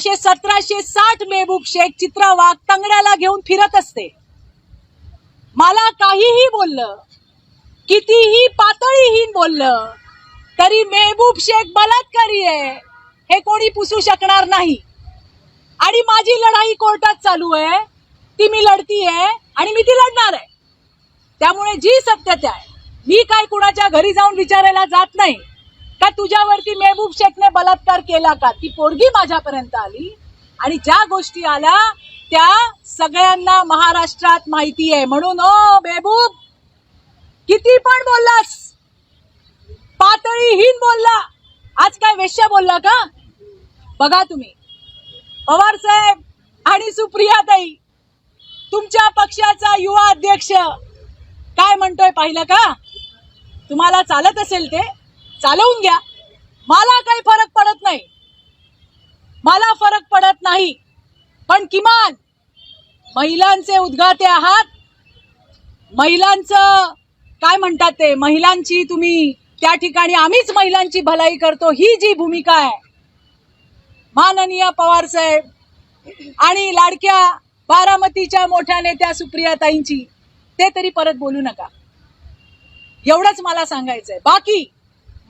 सोळाशे सतराशे साठ मेहबूब शेख चित्रा वाघ तंगड्याला घेऊन फिरत असते. मला काहीही बोललं कितीही पातळीहीन बोललं तरी मेहबूब शेख बलात्कारी आहे हे कोणी पुसू शकणार नाही. आणि माझी लढाई कोर्टात चालू आहे ती मी लढती आहे आणि मी ती लढणार आहे. त्यामुळे जी सत्यता आहे मी काय कुणाच्या घरी जाऊन विचारायला जात नाही. का तुझ्यावरती मेहबूब शेखने बलात्कार केला का? ती पोरगी माझ्यापर्यंत आली आणि ज्या गोष्टी आल्या त्या सगळ्यांना महाराष्ट्रात माहिती आहे. म्हणून ओ मेहबूब किती पण बोललास पातळीहीन बोलला. आज काय वेश्या बोलला का? बघा तुम्ही. पवार साहेब आणि सुप्रियाताई तुमच्या पक्षाचा युवा अध्यक्ष काय म्हणतोय पाहिलं का? तुम्हाला चालत असेल ते? चालवून घ्या. मला काही फरक पडत नाही. मला फरक पडत नाही. पण किमान महिलांचे उद्गाते आहात. महिलांचं काय म्हणतात ते महिलांची तुम्ही त्या ठिकाणी आम्हीच महिलांची भलाई करतो ही जी भूमिका आहे. माननीय पवार साहेब आणि लाडक्या बारामतीच्या मोठ्या नेत्या सुप्रियाताईंची ते तरी परत बोलू नका. एवढंच मला सांगायचंय. बाकी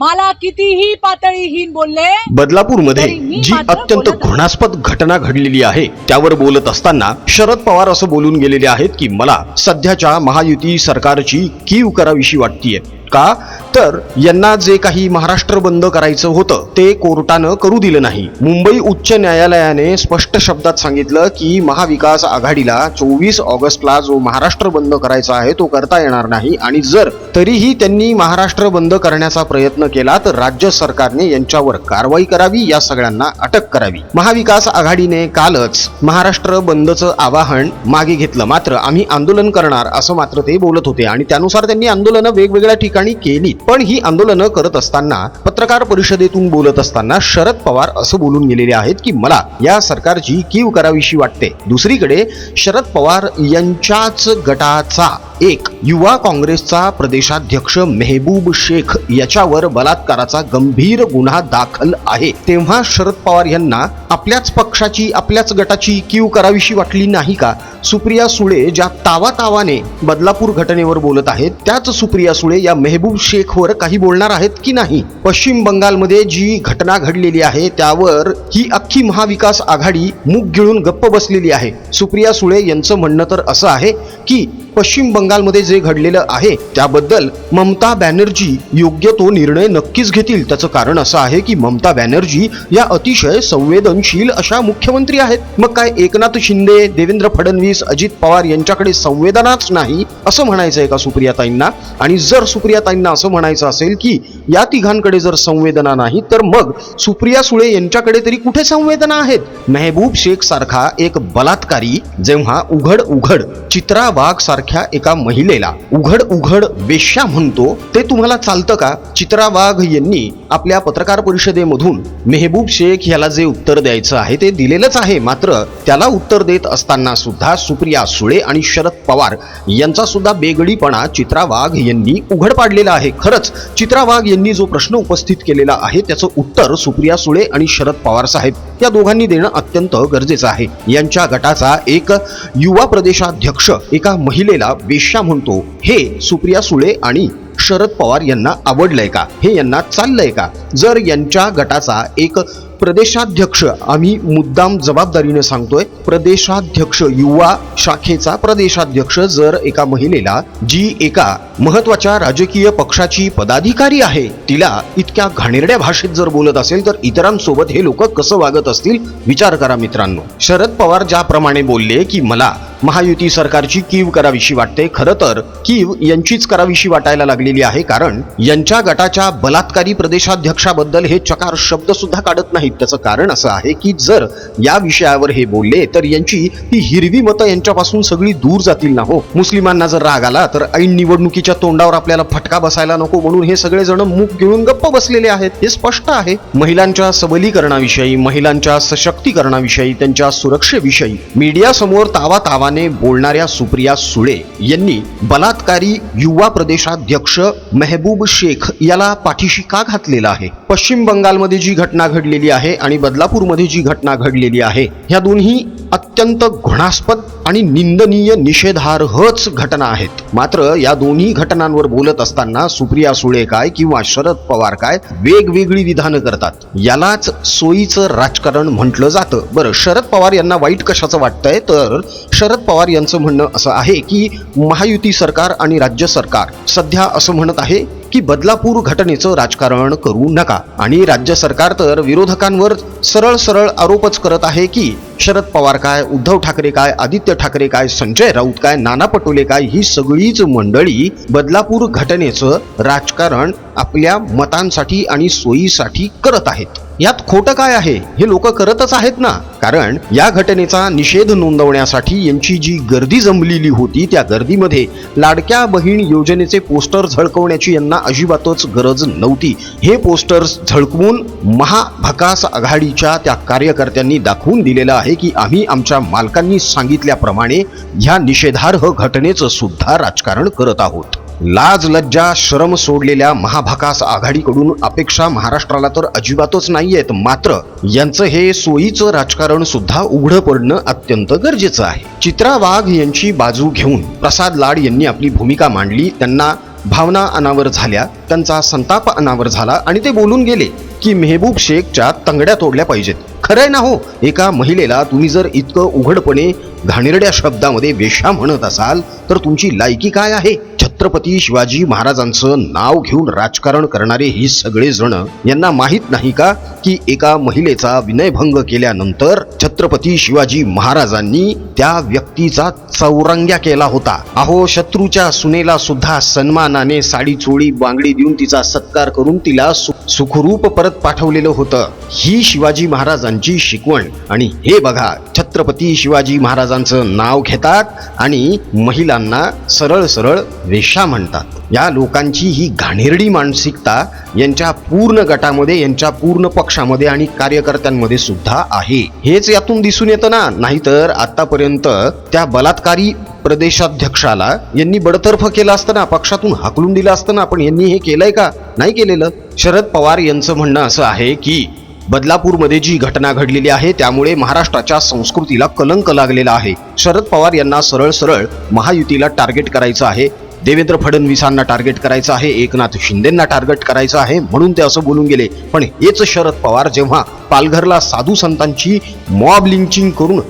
मला कितीही पातळीहीन बोलले बदलापूरमध्ये जी अत्यंत. घृणास्पद घटना घडलेली आहे त्यावर बोलत असताना शरद पवार असं बोलून गेलेले आहेत की मला सध्याच्या महायुती सरकारची कीव करावीशी वाटतीये का तर यांना जे काही महाराष्ट्र बंद करायचं होतं ते कोर्टानं करू दिलं नाही. मुंबई उच्च न्यायालयाने स्पष्ट शब्दात सांगितलं की महाविकास आघाडीला चोवीस ऑगस्टला जो महाराष्ट्र बंद करायचा आहे तो करता येणार नाही. आणि जर तरीही त्यांनी महाराष्ट्र बंद करण्याचा प्रयत्न केला तर राज्य सरकारने यांच्यावर कारवाई करावी या सगळ्यांना अटक करावी. महाविकास आघाडीने कालच महाराष्ट्र बंदचं आवाहन मागे घेतलं. मात्र आम्ही आंदोलन करणार असं मात्र ते बोलत होते. आणि त्यानुसार त्यांनी आंदोलनं वेगवेगळ्या ठिकाणी केली पण ही आंदोलनं करत असताना पत्रकार परिषदेतून बोलत असताना शरद पवार असं बोलून गेलेले आहेत की मला या सरकारची कीव करावीशी वाटते. दुसरीकडे शरद पवार यांच्याच गटाचा एक युवा काँग्रेसचा प्रदेशाध्यक्ष मेहबूब शेख याच्यावर बलात्काराचा गंभीर गुन्हा दाखल आहे. तेव्हा शरद पवार यांना आपल्याच पक्षाची आपल्याच गटाची कीव करावीशी वाटली नाही का? सुप्रिया सुळे ज्या तावा तावाने बदलापूर घटनेवर बोलत आहेत त्याच सुप्रिया सुळे या मेहबूब शेखवर काही बोलणार आहेत की नाही? पश्चिम बंगालमध्ये जी घटना घडलेली आहे त्यावर ही अख्खी महाविकास आघाडी मूक गिळून गप्प बसलेली आहे. सुप्रिया सुळे यांचं म्हणणं तर असं आहे की पश्चिम बंगालमध्ये जे घडलेलं आहे त्याबद्दल ममता बॅनर्जी योग्य तो निर्णय नक्कीच घेतील. त्याचं कारण असं आहे की ममता बॅनर्जी या अतिशय संवेदनशील अशा मुख्यमंत्री आहेत. मग काय एकनाथ शिंदे देवेंद्र फडणवीस अजित पवार यांच्याकडे संवेदनाच नाही? असं म्हणायचं आहे का सुप्रियाताईंना? आणि जर सुप्रियाताईंना असं म्हणायचं असेल की या तिघांकडे जर संवेदना नाही तर मग सुप्रिया सुळे यांच्याकडे तरी कुठे संवेदना आहेत? मेहबूब शेख सारखा एक बलात्कारी जेव्हा उघड उघड चित्रा वाघ सारख्या एका महिलेला उघड उघड वेश्या म्हणतो ते तुम्हाला चालतं का? चित्रा वाघ यांनी आपल्या पत्रकार परिषदेमधून मेहबूब शेख याला जे उत्तर द्यायचं आहे ते दिलेलंच आहे. मात्र त्याला उत्तर देत असताना सुद्धा सुप्रिया सुळे आणि शरद पवार यांचा सुद्धा बेगडीपणा चित्रा वाघ यांनी उघड पाडलेला आहे. खरंच चित्रा वाघ यांनी जो प्रश्न उपस्थित केलेला आहे त्याचं उत्तर सुप्रिया सुळे आणि शरद पवार साहेब या दोघांनी देणं अत्यंत गरजेचं आहे. यांच्या गटाचा एक युवा प्रदेशाध्यक्ष एका महिलेला वेश्या म्हणतो. हे सुप्रिया सुळे आणि शरद पवार यांना आवडलंय का? हे यांना चाललंय का? जर यांच्या गटाचा एक प्रदेशाध्यक्ष आम्ही मुद्दाम जबाबदारीने सांगतोय प्रदेशाध्यक्ष युवा शाखेचा प्रदेशाध्यक्ष जर एका महिलेला जी एका महत्त्वाच्या राजकीय पक्षाची पदाधिकारी आहे तिला इतक्या घाणेरड्या भाषेत जर बोलत असेल तर इतरांसोबत हे लोक कसं वागत असतील? विचार करा मित्रांनो. शरद पवार ज्याप्रमाणे बोलले की मला महायुती सरकारची कीव करावीशी वाटते खरं तर कीव यांचीच करावीशी वाटायला लागलेली आहे कारण यांच्या गटाच्या बलात्कारी प्रदेशाध्यक्षाबद्दल हे चकार शब्द सुद्धा काढत नाहीत त्याचं कारण असं आहे की जर या विषयावर हे बोलले तर यांची ही हिरवी मतं यांच्यापासून सगळी दूर जातील ना हो. मुस्लिमांना जर राग आला तर ऐन निवडणुकीच्या तोंडावर आपल्याला फटका बसायला नको म्हणून हे सगळे जण मुख गिळून गप्प बसलेले आहेत. हे स्पष्ट आहे. महिलांच्या सबलीकरणाविषयी महिलांच्या सशक्तीकरणाविषयी त्यांच्या सुरक्षेविषयी मीडिया समोर तावा तावाने बोलणाऱ्या सुप्रिया सुळे यांनी बलात्कारी युवा प्रदेशाध्यक्ष मेहबूब शेख याला पाठीशी का घातलेला आहे? पश्चिम बंगालमध्ये जी घटना घडलेली आहे आणि बदलापूरमध्ये जी घटना घडलेली आहे ह्या दोन्ही अत्यंत घृणास्पद आणि निंदनीय निषेधार्हच घटना आहेत. मात्र या दोन्ही घटनांवर बोलत असताना सुप्रिया सुळे काय किंवा शरद पवार काय वेगवेगळी विधानं करतात. यालाच सोयीचं राजकारण म्हटलं जातं. बरं शरद पवार यांना वाईट कशाचं वाटतंय? तर शरद पवार यांचं म्हणणं असं आहे की महायुती सरकार आणि राज्य सरकार सध्या असं म्हणत आहे की बदलापूर घटनेचं राजकारण करू नका. आणि राज्य सरकार तर विरोधकांवर सरळ सरळ आरोपच करत आहे की शरद पवार काय उद्धव ठाकरे काय आदित्य ठाकरे काय संजय राऊत काय नाना पटोले काय ही सगळीच मंडळी बदलापूर घटनेचं राजकारण आपल्या मतांसाठी आणि सोयीसाठी करत आहेत. यात खोटं काय आहे हे लोक करतच आहेत ना? कारण या घटनेचा निषेध नोंदवण्यासाठी यांची जी गर्दी जमलेली होती त्या गर्दीमध्ये लाडक्या बहीण योजनेचे पोस्टर झळकवण्याची यांना अजिबातच गरज नव्हती. हे पोस्टर्स झळकवून महाभकास आघाडीच्या त्या कार्यकर्त्यांनी दाखवून दिलेलं आहे की आम्ही आमच्या मालकांनी सांगितल्याप्रमाणे ह्या निषेधार्ह घटनेचं सुद्धा राजकारण करत आहोत. लाज लज्जा श्रम सोडलेल्या महाभकास आघाडीकडून अपेक्षा महाराष्ट्राला तर अजिबातच नाहीयेत. मात्र यांचं हे सोयीचं राजकारण सुद्धा उघडं पडणं अत्यंत गरजेचं आहे. चित्रा वाघ यांची बाजू घेऊन प्रसाद लाड यांनी आपली भूमिका मांडली. त्यांना भावना अनावर झाल्या त्यांचा संताप अनावर झाला आणि ते बोलून गेले. की मेहबूब शेखच्या तंगड्या तोडल्या पाहिजेत. खरंय ना हो एका महिलेला तुम्ही जर इतकं उघडपणे घाणेरड्या शब्दामध्ये वेशा म्हणत असाल तर तुमची लायकी काय आहे? छत्रपती शिवाजी महाराजांचं नाव घेऊन राजकारण करणारे ही सगळे जण यांना माहीत नाही का की एका महिलेचा विनयभंग केल्यानंतर छत्रपती शिवाजी महाराजांनी त्या व्यक्तीचा चौरंग्या केला होता. अहो शत्रूच्या सुनेला सुद्धा सन्मानाने साडी चोळी बांगडी देऊन तिचा सत्कार करून तिला सुखरूप परत पाठवलेलं होतं. ही शिवाजी महाराजांची शिकवण. आणि हे बघा छत्रपती शिवाजी महाराजांचं नाव घेतात आणि महिलांना सरळ सरळ वेशा म्हणतात. या लोकांची ही घाणेरडी मानसिकता यांच्या पूर्ण गटामध्ये यांच्या पूर्ण पक्षामध्ये आणि कार्यकर्त्यांमध्ये सुद्धा आहे. हेच यातून दिसून येतं ना? नाहीतर आतापर्यंत त्या बलात्कारी प्रदेशाध्यक्षाला यांनी बडतर्फ केलं असतं ना पक्षातून हाकलून दिलं असतं ना पण यांनी हे केलंय का? नाही केलेलं. शरद पवार यांचं म्हणणं असं आहे की बदलापूरमध्ये जी घटना घडलेली आहे त्यामुळे महाराष्ट्राच्या संस्कृतीला कलंक लागलेला आहे. शरद पवार यांना सरळ सरळ महायुतीला टार्गेट करायचं आहे देवेंद्र फडणवीसांना टार्गेट करायचं आहे एकनाथ शिंदेंना टार्गेट करायचं आहे म्हणून ते असं बोलून गेले. पण हेच शरद पवार जेव्हा पालघरला साधू संतांची मॉब लिंचिंग करून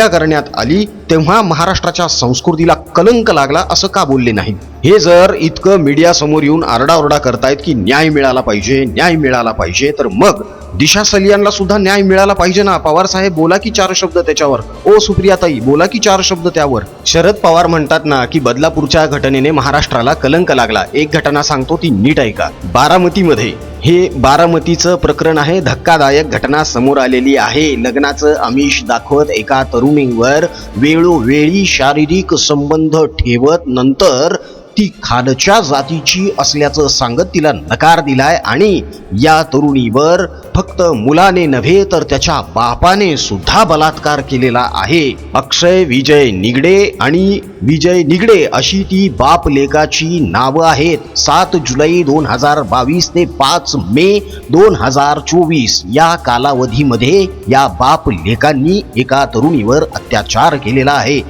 हत्या करण्यात आली तेव्हा महाराष्ट्राच्या संस्कृतीला कलंक लागला असं का बोलले नाही? हे जर इतकं मीडिया समोर येऊन आरडाओरडा करतायत की न्याय मिळाला पाहिजे न्याय मिळाला पाहिजे तर मग दिशा सलियानला सुद्धा न्याय मिळाला पाहिजे ना? पवार साहेब बोला की चार शब्द त्याच्यावर. ओ सुप्रियाताई बोला की चार शब्द त्यावर. शरद पवार म्हणतात ना की बदलापूरच्या घटनेने महाराष्ट्राला कलंक लागला. एक घटना सांगतो ती नीट ऐका. बारामतीमध्ये हे बारामतीचं प्रकरण आहे. धक्कादायक घटना समोर आलेली आहे. लग्नाचं आमिष दाखवत एका तरुणीवर वेळोवेळी शारीरिक संबंध ठेवत नंतर ती खानच्या जातीची असल्याचं सांगत तिला नकार दिलाय आणि या तरुणीवर फक्त मुलाने नव्हे तर त्याच्या बापाने सुद्धा बलात्कार केलेला आहे. अक्षय विजय निगडे आणि विजय निगडे अशी ती बाप लेखाची नावं आहेत. सात जुलै दोन हजार बावीस ते पाच मे दोन हजार चोवीस या कालावधीमध्ये या बाप लेखांनी एका तरुणीवर अत्याचार केलेला आहे.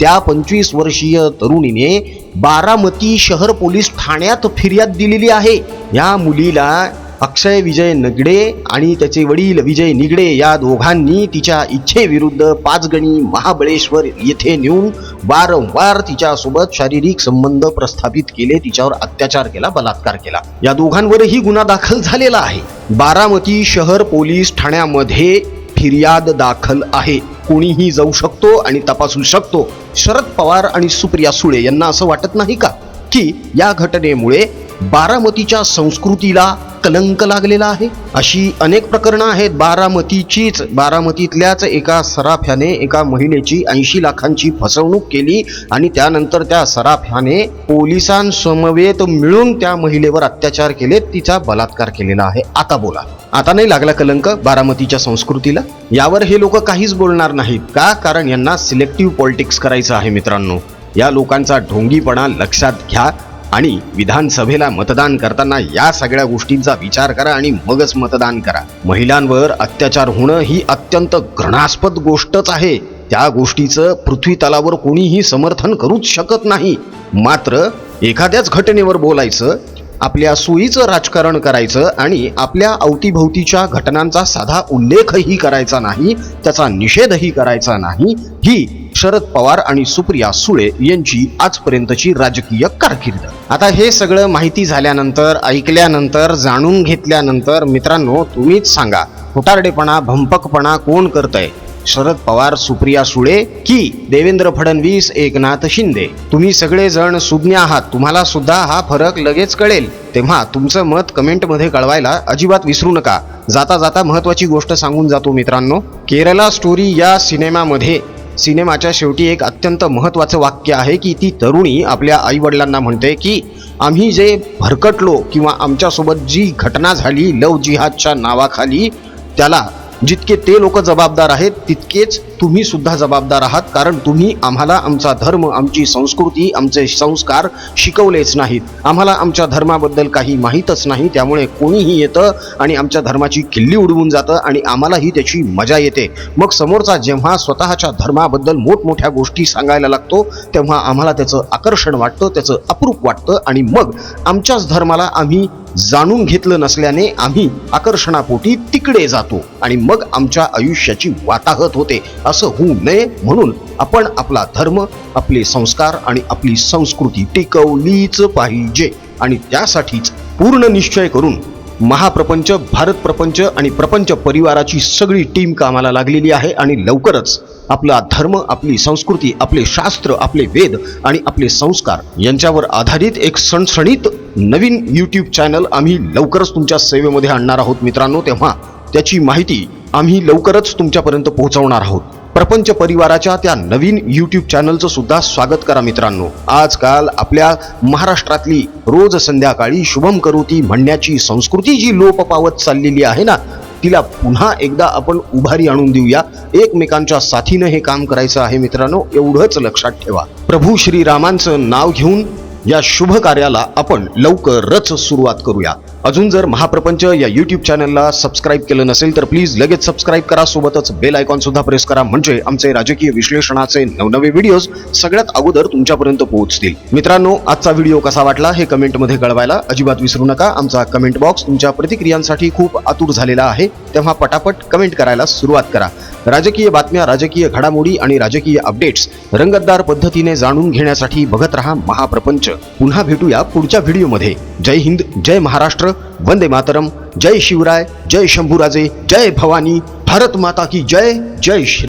त्या पंचवीस वर्षीय तरुणीने बारामती शहर पोलीस ठाण्यात फिर्याद दिलेली आहे. या मुलीला अक्षय विजय नगडे आणि त्याचे वडील विजय निगडे या दोघांनी तिच्या इच्छेविरुद्ध पाचगणी महाबळेश्वर येथे नेऊन वारंवार तिच्यासोबत शारीरिक संबंध प्रस्थापित केले. तिच्यावर अत्याचार केला बलात्कार केला. या दोघांवरही गुन्हा दाखल झालेला आहे. बारामती शहर पोलीस ठाण्यामध्ये फिर्याद दाखल आहे. कोणीही जाऊ शकतो आणि तपासू शकतो. शरद पवार आणि सुप्रिया सुळे यांना असं वाटत नाही का? की या घटनेमुळे बारामतीच्या संस्कृतीला कलंक लागलेला आहे. अशी अनेक प्रकरणं आहेत. बारामतीचीच बारामतीतल्याच एका सराफ्याने एका महिलेची ऐंशी लाखांची फसवणूक केली आणि त्यानंतर त्या सराफ्याने पोलिसांसमवेत मिळून त्या महिलेवर अत्याचार केले तिचा बलात्कार केलेला आहे. आता बोला. आता नाही लागला कलंक बारामतीच्या संस्कृतीला? यावर हे लोक काहीच बोलणार नाहीत. का? कारण यांना सिलेक्टिव्ह पॉलिटिक्स करायचं आहे मित्रांनो. या लोकांचा ढोंगीपणा लक्षात घ्या. आणि विधानसभेला मतदान करताना या सगळ्या गोष्टींचा विचार करा आणि मगच मतदान करा. महिलांवर अत्याचार होणं ही अत्यंत घृणास्पद गोष्टच आहे. त्या गोष्टीचं पृथ्वी तलावर कोणीही समर्थन करूच शकत नाही. मात्र एखाद्याच घटनेवर बोलायचं आपल्या सोयीचं राजकारण करायचं आणि आपल्या अवतीभोवतीच्या घटनांचा साधा उल्लेखही करायचा नाही त्याचा निषेधही करायचा नाही ही शरद पवार आणि सुप्रिया सुळे यांची आजपर्यंतची राजकीय कारकीर्द. आता हे सगळं माहिती झाल्यानंतर ऐकल्यानंतर जाणून घेतल्यानंतर मित्रांनो तुम्हीच सांगा खोटारडेपणा भंपकपणा कोण करतय? शरद पवार सुप्रिया सुळे की देवेंद्र फडणवीस एकनाथ शिंदे? तुम्ही सगळे जण सुज्ञ आहात. तुम्हाला सुद्धा हा फरक लगेच कळेल. तेव्हा तुमचं मत कमेंटमध्ये कळवायला अजिबात विसरू नका. जाता जाता महत्वाची गोष्ट सांगून जातो मित्रांनो. केरला स्टोरी या सिनेमामध्ये सिनेमाच्या शेवटी एक अत्यंत महत्त्वाचं वाक्य आहे की ती तरुणी आपल्या आईवडिलांना म्हणते की आम्ही जे भरकटलो किंवा आमच्यासोबत जी घटना झाली लव जिहादच्या नावाखाली त्याला जितके ते लोक जबाबदार आहेत तितकेच तुम्ही सुद्धा जबाबदार आहात. कारण तुम्ही आम्हाला आमचा धर्म आमची संस्कृती आमचे संस्कार शिकवलेच नाहीत. आम्हाला आमच्या धर्माबद्दल काही माहीतच नाही त्यामुळे कोणीही येतं आणि आमच्या धर्माची किल्ली उडवून जातं आणि आम्हालाही त्याची मजा येते. मग समोरचा जेव्हा स्वतःच्या धर्माबद्दल मोठमोठ्या गोष्टी सांगायला लागतो तेव्हा आम्हाला त्याचं आकर्षण वाटतं त्याचं अप्रूप वाटतं आणि मग आमच्याच धर्माला आम्ही जाणून घेतलं नसल्याने आम्ही आकर्षणापोटी तिकडे जातो आणि मग आमच्या आयुष्याची वाताहत होते. असं होऊ नये म्हणून आपण आपला धर्म आपले संस्कार आणि आपली संस्कृती टिकवलीच पाहिजे आणि त्यासाठीच पूर्ण निश्चय करून महाप्रपंच भारत प्रपंच आणि प्रपंच परिवाराची सगळी टीम कामाला लागलेली आहे आणि लवकरच आपला धर्म आपली संस्कृती आपले शास्त्र आपले वेद आणि आपले संस्कार यांच्यावर आधारित एक सणसणीत नवीन यूट्यूब चॅनल आम्ही लवकरच तुमच्या सेवेमध्ये आणणार आहोत मित्रांनो. तेव्हा त्याची माहिती आम्ही लवकरच तुमच्यापर्यंत पोहोचवणार आहोत. प्रपंच परिवाराच्या त्या नवीन यूट्यूब चॅनलचं सुद्धा स्वागत करा मित्रांनो. आजकाल आपल्या महाराष्ट्रातली रोज संध्याकाळी शुभम करोती म्हणण्याची संस्कृती जी लोप पावत चाललेली आहे ना तिला पुन्हा एकदा आपण उभारी आणून देऊया. एकमेकांच्या साथीनं हे काम करायचं आहे मित्रांनो एवढंच लक्षात ठेवा. प्रभू श्रीरामांचं नाव घेऊन या शुभ कार्याला आपण लवकरच सुरुवात करूया. अजून जर महाप्रपंच या युट्यूब चॅनलला सबस्क्राईब केलं नसेल तर प्लीज लगेच सबस्क्राईब करा. सोबतच बेल आयकॉन सुद्धा प्रेस करा. म्हणजे आमचे राजकीय विश्लेषणाचे नवनवे व्हिडिओज सगळ्यात अगोदर तुमच्यापर्यंत पोहोचतील. मित्रांनो आजचा व्हिडिओ कसा वाटला हे कमेंटमध्ये कळवायला अजिबात विसरू नका. आमचा कमेंट बॉक्स तुमच्या प्रतिक्रियांसाठी खूप आतुर झालेला आहे. तेव्हा पटापट कमेंट करायला सुरुवात करा. राजकीय बातम्या राजकीय घडामोडी आणि राजकीय अपडेट्स रंगतदार पद्धतीने जाणून घेण्यासाठी बघत रहा महाप्रपंच. पुन्हा भेटूया पुढच्या व्हिडिओमध्ये जय हिंद जय महाराष्ट्र. वंदे मातरम। जय शिवराय जय शंभूराजे जय भवानी। भारत माता की जय जय श्री